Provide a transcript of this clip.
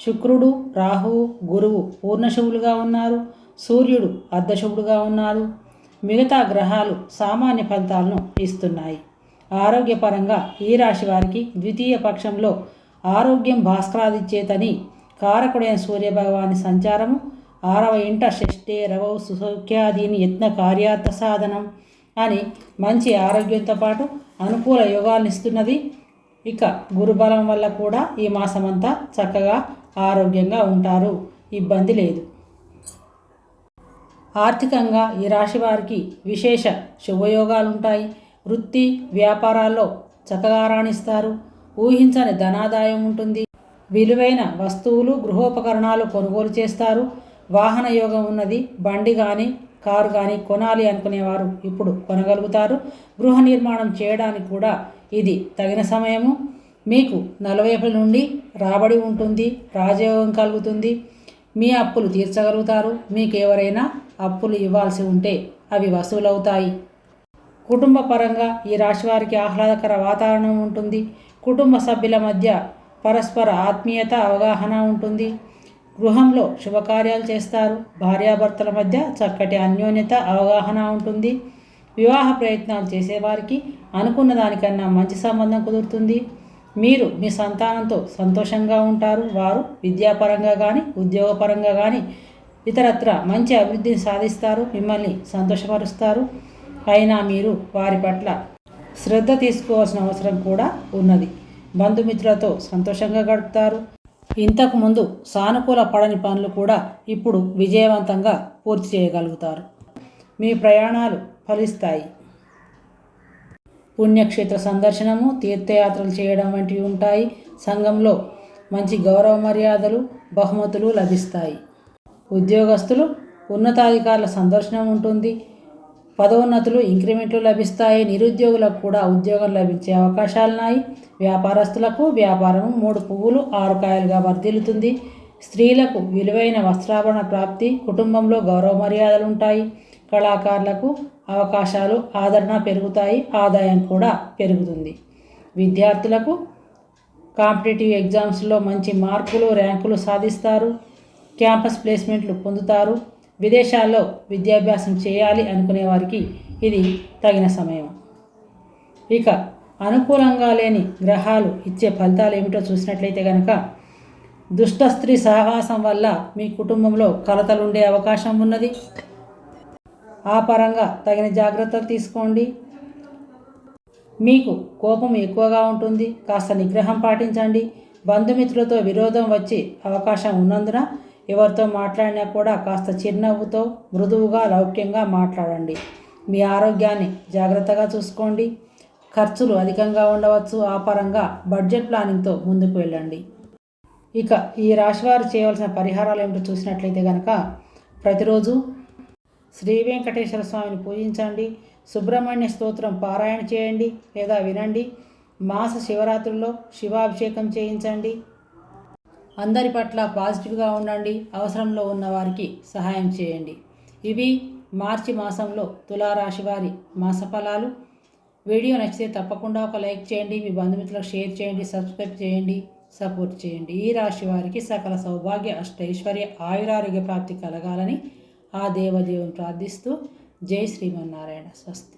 శుక్రుడు రాహువు గురువు పూర్ణశువులుగా ఉన్నారు సూర్యుడు అర్ధశువుడుగా ఉన్నారు. మిగతా గ్రహాలు సామాన్య ఫలితాలను ఇస్తున్నాయి. ఆరోగ్యపరంగా ఈ రాశి వారికి ద్వితీయ పక్షంలో ఆరోగ్యం భాస్కరాదిచ్చేతని కారకుడైన సూర్యభగవాని సంచారము ఆరవ ఇంట షష్ఠే రవౌ సుసౌఖ్యాదీని యత్న కార్యార్థ సాధనం అని మంచి ఆరోగ్యంతో పాటు అనుకూల యోగాలను ఇస్తున్నది. ఇక గురుబలం వల్ల కూడా ఈ మాసమంతా చక్కగా ఆరోగ్యంగా ఉంటారు. ఇబ్బంది లేదు. ఆర్థికంగా ఈ రాశి వారికి విశేష శుభయోగాలు ఉంటాయి వృత్తి వ్యాపారాల్లో చక్కగా రాణిస్తారు. ఊహించని ధనాదాయం ఉంటుంది. విలువైన వస్తువులు గృహోపకరణాలు కొనుగోలు చేస్తారు. వాహన యోగం ఉన్నది. బండి కానీ కారు కానీ కొనాలి అనుకునేవారు ఇప్పుడు కొనగలుగుతారు. గృహ నిర్మాణం చేయడానికి కూడా ఇది తగిన సమయము. మీకు నలవైపుల నుండి రాబడి ఉంటుంది రాజయోగం కలుగుతుంది. మీ అప్పులు తీర్చగలుగుతారు. మీకు ఎవరైనా అప్పులు ఇవ్వాల్సి ఉంటే అవి వసూలవుతాయి. కుటుంబ పరంగా ఈ రాశి వారికి ఆహ్లాదకర వాతావరణం ఉంటుంది. కుటుంబ సభ్యుల మధ్య పరస్పర ఆత్మీయత అవగాహన ఉంటుంది. గృహంలో శుభకార్యాలు చేస్తారు. భార్యాభర్తల మధ్య చక్కటి అన్యోన్యత అవగాహన ఉంటుంది. వివాహ ప్రయత్నాలు చేసేవారికి అనుకున్న దానికన్నా మంచి సంబంధం కుదురుతుంది. మీరు మీ సంతానంతో సంతోషంగా ఉంటారు. వారు విద్యాపరంగా కానీ ఉద్యోగపరంగా కానీ ఇతరత్ర మంచి అభివృద్ధిని సాధిస్తారు. మిమ్మల్ని సంతోషపరుస్తారు. అయినా మీరు వారి పట్ల శ్రద్ధ తీసుకోవాల్సిన అవసరం కూడా ఉన్నది. బంధుమిత్రులతో సంతోషంగా గడుపుతారు. ఇంతకు ముందు సానుకూల పడని పనులు కూడా ఇప్పుడు విజయవంతంగా పూర్తి చేయగలుగుతారు. మీ ప్రయాణాలు ఫలిస్తాయి. పుణ్యక్షేత్ర సందర్శనము తీర్థయాత్రలు చేయడం వంటివి ఉంటాయి. సంఘంలో మంచి గౌరవ మర్యాదలు బహుమతులు లభిస్తాయి. ఉద్యోగస్తులు ఉన్నతాధికారుల సందర్శనం ఉంటుంది. పదోన్నతులు ఇంక్రిమెంట్లు లభిస్తాయి. నిరుద్యోగులకు కూడా ఉద్యోగం లభించే అవకాశాలున్నాయి. వ్యాపారస్తులకు వ్యాపారం మూడు పువ్వులు ఆరు కాయలుగా వర్ధిల్లుతుంది. స్త్రీలకు విలువైన వస్త్రాభరణ ప్రాప్తి కుటుంబంలో గౌరవ మర్యాదలు ఉంటాయి. కళాకారులకు అవకాశాలు ఆదరణ పెరుగుతాయి ఆదాయం కూడా పెరుగుతుంది. విద్యార్థులకు కాంపిటేటివ్ ఎగ్జామ్స్లో మంచి మార్కులు ర్యాంకులు సాధిస్తారు క్యాంపస్ ప్లేస్మెంట్లు పొందుతారు విదేశాల్లో విద్యాభ్యాసం చేయాలి అనుకునే వారికి ఇది తగిన సమయం. ఇక అనుకూలంగా లేని గ్రహాలు ఇచ్చే ఫలితాలు ఏమిటో చూసినట్లయితే కనుక దుష్ట స్త్రీ సహవాసం వల్ల మీ కుటుంబంలో కలతలు ఉండే అవకాశం ఉన్నది. ఆ పరంగా తగిన జాగ్రత్తలు తీసుకోండి. మీకు కోపం ఎక్కువగా ఉంటుంది. కాస్త నిగ్రహం పాటించండి. బంధుమిత్రులతో విరోధం వచ్చే అవకాశం ఉన్నందున ఎవరితో మాట్లాడినా కూడా కాస్త చిరునవ్వుతో మృదువుగా లౌక్యంగా మాట్లాడండి. మీ ఆరోగ్యాన్ని జాగ్రత్తగా చూసుకోండి. ఖర్చులు అధికంగా ఉండవచ్చు. ఆ పరంగా బడ్జెట్ ప్లానింగ్తో ముందుకు వెళ్ళండి. ఇక ఈ రాశివారు చేయవలసిన పరిహారాలు ఏమిటో చూసినట్లయితే కనుక ప్రతిరోజు శ్రీ వెంకటేశ్వర స్వామిని పూజించండి. సుబ్రహ్మణ్య స్తోత్రం పారాయణ చేయండి లేదా వినండి. మాస శివరాత్రుల్లో శివాభిషేకం చేయించండి. అందరి పట్ల పాజిటివ్గా ఉండండి. అవసరంలో ఉన్న వారికి సహాయం చేయండి. ఇవి మార్చి మాసంలో తులారాశి వారి మాస ఫలాలు. వీడియో నచ్చితే తప్పకుండా ఒక లైక్ చేయండి. మీ బంధుమిత్రులకు షేర్ చేయండి. సబ్స్క్రైబ్ చేయండి. సపోర్ట్ చేయండి. ఈ రాశి వారికి సకల సౌభాగ్య అష్టైశ్వర్య ఆయురారోగ్య ప్రాప్తి కలగాలని ఆ దేవదేవుని ప్రార్థిస్తూ జై శ్రీమన్నారాయణ స్వస్తి.